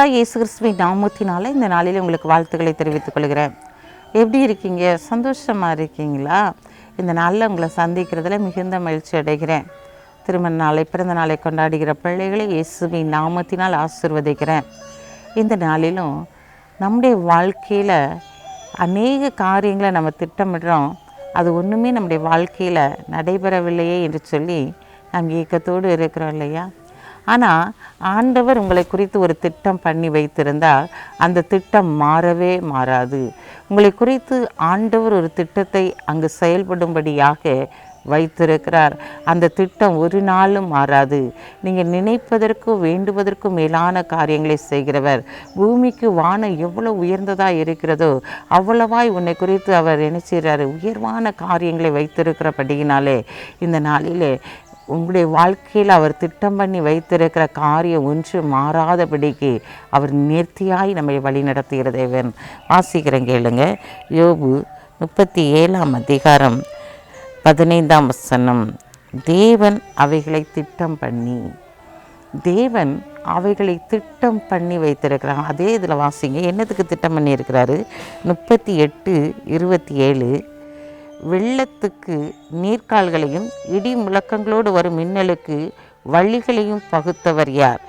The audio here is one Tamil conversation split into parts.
ஆண்டவராய் இயேசு கிறிஸ்துவின் நாமத்தினால இந்த நாளில் உங்களுக்கு வாழ்த்துக்களை தெரிவித்துக் கொள்கிறேன். எப்படி இருக்கீங்க? சந்தோஷமாக இருக்கீங்களா? இந்த நாளில் உங்களை சந்திக்கிறதுல மிகுந்த மகிழ்ச்சி அடைகிறேன். திருமண நாளை பிறந்த நாளை கொண்டாடுகிற பிள்ளைகளை இயேசுவின் நாமத்தினால் ஆசிர்வதிக்கிறேன். இந்த நாளிலும் நம்முடைய வாழ்க்கையில் அநேக காரியங்களை நம்ம திட்டமிடுறோம். அது ஒன்றுமே நம்முடைய வாழ்க்கையில் நடைபெறவில்லையே என்று சொல்லி நாம் ஏக்கத்தோடு இருக்கிறோம் இல்லையா? ஆனால் ஆண்டவர் உங்களை குறித்து ஒரு திட்டம் பண்ணி வைத்திருந்தால் அந்த திட்டம் மாறவே மாறாது. உங்களை குறித்து ஆண்டவர் ஒரு திட்டத்தை அங்கு செயல்படும்படியாக வைத்திருக்கிறார். அந்த திட்டம் ஒரு நாளும் மாறாது. நீங்கள் நினைப்பதற்கும் வேண்டுவதற்கும் மேலான காரியங்களை செய்கிறவர் பூமிக்கு வானம் எவ்வளோ உயர்ந்ததாக இருக்கிறதோ அவ்வளவாய் உன்னை குறித்து அவர் என்ன செய்கிறாரு உயர்வான காரியங்களை வைத்திருக்கிறபடியினாலே இந்த நாளிலே உங்களுடைய வாழ்க்கையில் அவர் திட்டம் பண்ணி வைத்திருக்கிற காரியம் ஒன்று மாறாதபடிக்கு அவர் நேர்த்தியாய் நம்மை வழி நடத்துகிற தேவன். வாசிக்கிறேன் கேளுங்க. யோபு முப்பத்தி ஏழாம் அதிகாரம் பதினைந்தாம் வசனம். தேவன் அவைகளை திட்டம் பண்ணி. தேவன் அவைகளை திட்டம் பண்ணி வைத்திருக்கிறாங்க அதே இதில் வாசிங்க. என்னத்துக்கு திட்டம் பண்ணியிருக்கிறாரு? முப்பத்தி எட்டு இருபத்தி ஏழு. வெள்ளத்துக்கு நீர்க்கால்களையும் இடி முழக்கங்களோடு வரும் மின்னலுக்கு வழிகளையும் பகுத்தவர் யார்?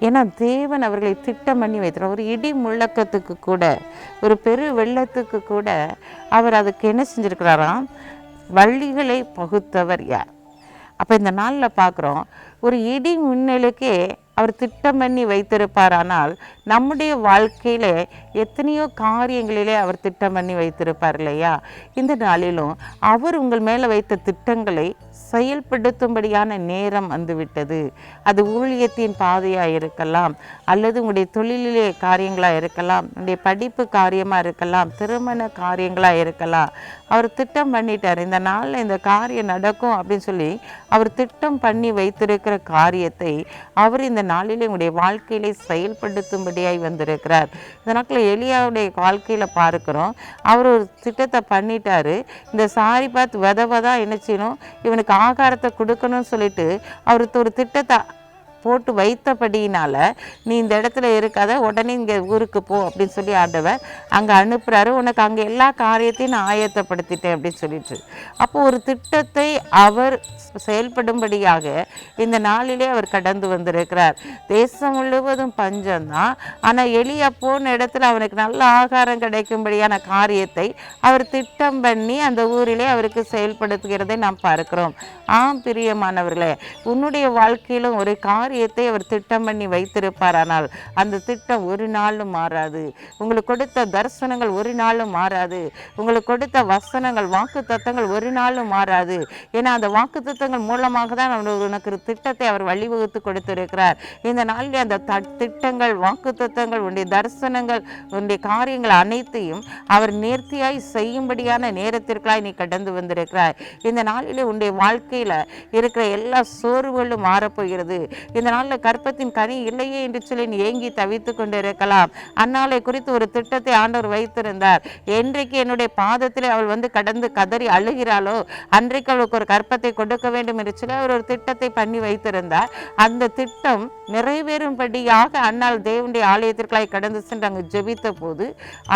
ஏன்னா தேவன் அவர்களை திட்டம் பண்ணி வைத்தார் ஒரு இடி முழக்கத்துக்கு கூட ஒரு பெரு வெள்ளத்துக்கு கூட அவர் அதுக்கு என்ன செஞ்சுருக்கிறாராம்? வள்ளிகளை பகுத்தவர் யார்? அப்போ இந்த நாளில் பார்க்குறோம் ஒரு இடி மின்னலுக்கே அவர் திட்டம் பண்ணி வைத்திருப்பாரானால் நம்முடைய வாழ்க்கையில் எத்தனையோ காரியங்களிலே அவர் திட்டம் பண்ணி வைத்திருப்பார் இல்லையா? இந்த நாளிலும் அவர் உங்கள் மேலே வைத்த திட்டங்களை செயல்படுத்தும்படியான நேரம் வந்துவிட்டது. அது ஊழியத்தின் பாதையாக இருக்கலாம் அல்லது உங்களுடைய தொழிலிலே காரியங்களாக இருக்கலாம் உங்களுடைய படிப்பு காரியமாக இருக்கலாம் திருமண காரியங்களாக இருக்கலாம். அவர் திட்டம் பண்ணிட்டார். இந்த நாளில் இந்த காரியம் நடக்கும் அப்படின்னு சொல்லி அவர் திட்டம் பண்ணி வைத்திருக்கிற காரியத்தை அவர் இந்த நாளிலே உங்களுடைய வாழ்க்கையிலே செயல்படுத்தும்படியாய் வந்திருக்கிறார். இந்த நாட்களில் எலியாவுடைய வாழ்க்கையில் பார்க்கிறோம். அவர் ஒரு திட்டத்தை பண்ணிட்டாரு. இந்த சாரி பார்த்து வித விதா என்ன செய்யணும்? இவனுக்கு ஆகாரத்தை கொடுக்கணும்னு சொல்லிட்டு அவருக்கு ஒரு திட்டத்தை போட்டு வைத்தபடியினால் நீ இந்த இடத்துல இருக்காத உடனே இங்கே ஊருக்கு போ அப்படின்னு சொல்லி ஆண்டவர் அங்கே அனுப்புகிறாரு உனக்கு அங்கே எல்லா காரியத்தையும் நான் ஆயத்தப்படுத்திட்டேன் அப்படின்னு சொல்லிட்டு. அப்போ ஒரு திட்டத்தை அவர் செயல்படும்படியாக இந்த நாளிலே அவர் கடந்து வந்திருக்கிறார். தேசம் முழுவதும் பஞ்சம்தான் ஆனால் எளியா போன இடத்துல அவனுக்கு நல்ல ஆகாரம் கிடைக்கும்படியான காரியத்தை அவர் திட்டம் பண்ணி அந்த ஊரிலே அவருக்கு செயல்படுத்துகிறதை நாம் பார்க்கிறோம். ஆம் பிரியமானவர்களே உன்னுடைய வாழ்க்கையிலும் ஒரு காரியம் காரியத்தை அவர் திட்டம் பண்ணி வைத்திருப்பார். ஆனால் அந்த திட்டம் ஒரு நாளும் மாறாது. உங்களுக்கு கொடுத்த தரிசனங்கள் ஒரு நாளும் மாறாது. உங்களுக்கு கொடுத்த வசனங்கள் வாக்கு தத்தங்கள் ஒரு நாளும் மாறாது. ஏன்னா அந்த வாக்கு தத்தங்கள் மூலமாக தான் அவர் உனக்கு ஒரு திட்டத்தை அவர் வழிவகுத்து கொடுத்திருக்கிறார். இந்த நாளில் அந்த த திட்டங்கள் வாக்கு தத்தங்கள் உன்னுடைய தரிசனங்கள் உன்னுடைய காரியங்கள் அனைத்தையும் அவர் நேர்த்தியாய் செய்யும்படியான நேரத்திற்காய் நீ கடந்து வந்திருக்கிறாய். இந்த நாளிலே உன்னுடைய வாழ்க்கையில் இருக்கிற எல்லா சோர்வுகளும் மாறப்போகிறது. இந்த நாளில் கற்பத்தின் கனி இல்லையே என்று சொல்லி நீ ஏங்கி தவித்து கொண்டிருக்கலாம். அந்நாளை குறித்து ஒரு திட்டத்தை ஆண்டவர் வைத்திருந்தார். என்றைக்கு என்னுடைய பாதத்தில் அவள் வந்து கடந்து கதறி அழுகிறாளோ அன்றைக்கு அவளுக்கு ஒரு கற்பத்தை கொடுக்க வேண்டும் என்று சொல்லி அவர் ஒரு திட்டத்தை பண்ணி வைத்திருந்தார். அந்த திட்டம் நிறைவேறும்படியாக அன்னாள் தேவனுடைய ஆலயத்திற்காய் கடந்து சென்று அங்கு ஜெபித்த போது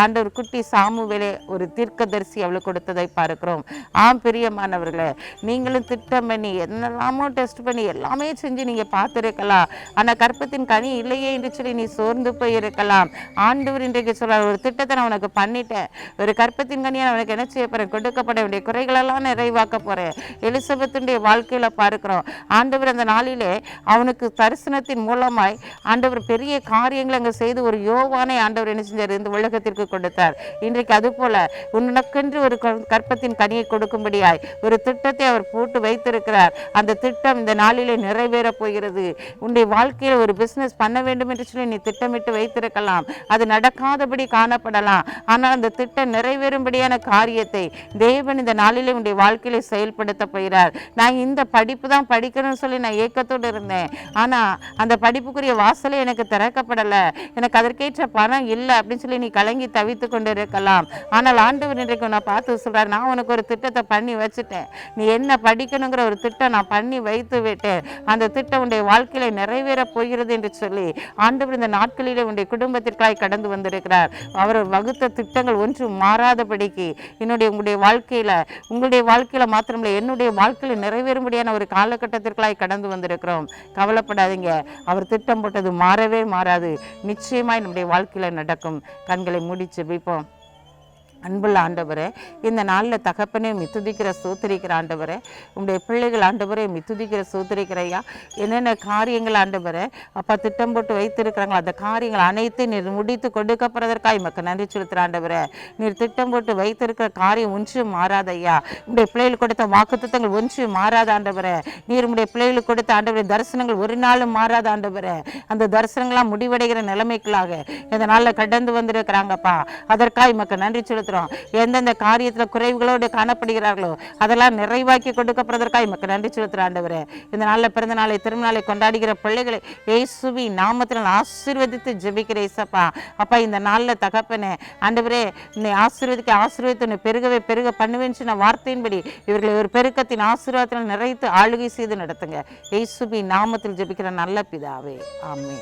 ஆண்டவர் குட்டி சாமுவேலே ஒரு தீர்க்கதரிசி அவளுக்கு கொடுத்ததை பார்க்கிறோம். ஆம் பிரியமானவர்களே நீங்களும் திட்டம் பண்ணி என்னெல்லாமோ டெஸ்ட் பண்ணி எல்லாமே செஞ்சு நீங்கள் பார்த்துருக்கலாம். ஆனால் கற்பத்தின் கனி இல்லையே என்று சொல்லி நீ சோர்ந்து போய் இருக்கலாம் ஆண்டவர் இன்றைக்கு சொல்கிறார் ஒரு திட்டத்தை நான் உனக்கு பண்ணிட்டேன். ஒரு கற்பத்தின் கனியை உனக்கு என்ன செய்ய போகிறேன் கொடுக்கப்பட வேண்டிய குறைகளெல்லாம் நிறைவாக்க போகிறேன் எலிசபெத்துடைய வாழ்க்கையில் பார்க்கிறோம். ஆண்டவர் அந்த நாளிலே அவனுக்கு தரிசனத்தின் மூலமாய் ஆண்டவர் பெரிய காரியங்களை அங்கே செய்து ஒரு யோவானை ஆண்டவர் என்ன செஞ்சார்? இந்த உலகத்திற்கு கொடுத்தார். இன்றைக்கு அதுபோல் உனக்கென்று ஒரு க- கற்பத்தின் கனியை கொடுக்கும்படியாய் ஒரு திட்டத்தை அவர் போட்டு வைத்திருக்கிறார். அந்த திட்டம் இந்த நாளிலே நிறைவேறப் போகிறது. உன்னுடைய வாழ்க்கையில் ஒரு பிஸ்னஸ் பண்ண வேண்டும் என்று சொல்லி நீ திட்டமிட்டு வைத்திருக்கலாம். அது நடக்காதபடி காணப்படலாம். ஆனால் அந்த திட்டம் நிறைவேறும்படியான காரியத்தை தேவன் இந்த நாளிலே உன்னுடைய வாழ்க்கையில செயல்படுத்த போகிறார். நான் இந்த படிப்பு தான் படிக்கணும்னு சொல்லி நான் ஏக்கத்தோடு இருந்தேன். ஆனால் அந்த படிப்புக்குரிய வாசலே எனக்கு திறக்கப்படலை. எனக்கு அதற்கேற்ற பணம் இல்லை அப்படின்னு சொல்லி நீ கலங்கி தவித்து கொண்டு இருக்கலாம் ஆனால் ஆண்டவர் இன்றைக்கு நான் பார்த்து சொல்கிறார் நான் உனக்கு ஒரு திட்டத்தை பண்ணி வச்சுட்டேன். நீ என்ன படிக்கணுங்கிற ஒரு திட்டம் நான் பண்ணி வைத்து விட்டேன். அந்த திட்டம் உன்னுடைய வாழ்க்கை வாழ்க்கையில நிறைவேறப் போகிறது என்று சொல்லி ஆண்டவர் இந்த நாட்களிலே உன்னுடைய குடும்பத்திற்காய் கடந்து வந்திருக்கிறார். அவர் வகுத்த திட்டங்கள் ஒன்றும் மாறாதபடிக்கு என்னுடைய உங்களுடைய வாழ்க்கையில உங்களுடைய வாழ்க்கையில மாத்திரமில்லை என்னுடைய வாழ்க்கையில நிறைவேறும்படியான ஒரு காலகட்டத்திற்காய் கடந்து வந்திருக்கிறோம். கவலைப்படாதீங்க. அவர் திட்டம் போட்டது மாறவே மாறாது. நிச்சயமாய் நம்முடைய வாழ்க்கையில நடக்கும். கண்களை மூடி ஜெபிப்போம். அன்புள்ள ஆண்டவரே இந்த நாளில் தகப்பனே மித்துதிக்கிற சூத்திரிக்கிற ஆண்டவரே உங்களுடைய பிள்ளைகள் ஆண்டவரே மித்துதிக்கிற சூத்திரிக்கிறையா என்னென்ன காரியங்கள் ஆண்டவரே அப்பா திட்டம் போட்டு வைத்திருக்கிறாங்களோ அந்த காரியங்கள் அனைத்தையும் நீர் முடித்து கொடுக்கப்படுறதற்காக மக்கள் நன்றி செலுத்துகிற ஆண்டவரே. நீர் திட்டம் போட்டு வைத்திருக்கிற காரியம் ஒன்றும் மாறாதையா உங்களுடைய பிள்ளைகளுக்கு கொடுத்த வாக்குத்தங்கள் ஒன்றும் மாறாத ஆண்டவரே. நீர் உங்களுடைய பிள்ளைகளுக்கு கொடுத்த ஆண்டவரே தரிசனங்கள் ஒரு நாளும் மாறாத ஆண்டவரே. அந்த தரிசனங்களாம் முடிவடைகிற நிலைமைக்குள்ளாக இந்த நாளில் கடந்து வந்திருக்கிறாங்கப்பா. அதற்காக மக்கள் நன்றி செலுத்துகிறோம் எந்தெந்த காரியத்தில் குறைவுகளோடு காணப்படுகிறார்களோ அதெல்லாம் நிறைவாக்கி கொடுக்கப்படுவதற்காக மக்க நன்றி செலுத்துகிற ஆண்டவரே. இந்த நாளில் பிறந்த நாளை திருநாளை கொண்டாடுகிற பிள்ளைகளை இயேசுவி நாமத்தில் நான் ஆசீர்வதித்து ஜெபிக்கிற இசப்பா அப்பா இந்த நாளில் தகப்பனே ஆண்டவரே உன்னை ஆசீர்வதிக்க ஆசீர்வதித்து உன்னை பெருகவே பெருக பண்ணுவேன்னு சொன்ன வார்த்தையின்படி இவர்களை ஒரு பெருக்கத்தின் ஆசீர்வாதத்தில் நிறைத்து ஆளுகை செய்து நடத்துங்க. இயேசுவி நாமத்தில் ஜெபிக்கிற நல்ல பிதாவே. ஆமே